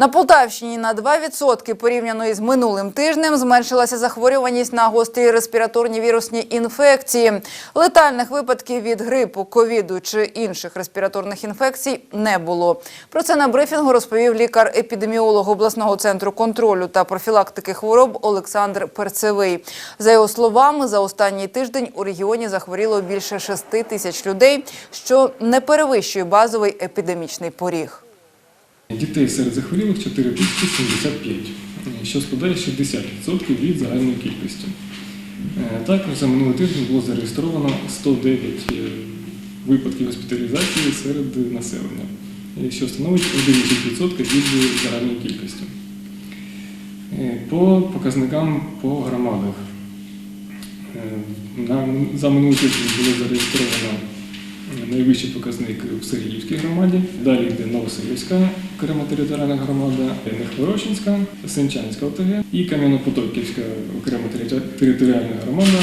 На Полтавщині на 2% порівняно із минулим тижнем зменшилася захворюваність на гострі респіраторні вірусні інфекції. Летальних випадків від грипу, ковіду чи інших респіраторних інфекцій не було. Про це на брифінгу розповів лікар-епідеміолог обласного центру контролю та профілактики хвороб Олександр Перцевий. За його словами, за останній тиждень у регіоні захворіло більше 6 тисяч людей, що не перевищує базовий епідемічний поріг. Дітей серед захворілих 4075, що складає 60% від загальної кількості. Е, Також за минулий тиждень було зареєстровано 109 е, випадків госпіталізації серед населення, е, що становить 11% від загальної кількості. По показникам по громадах. За минулий тиждень було зареєстровано найвищий показник в Сергіївській громаді. Далі йде Новосилівська окрема територіальна громада, Нехворощинська, Сенчанська ОТГ і Кам'янопотоківська окрема територіальна громада.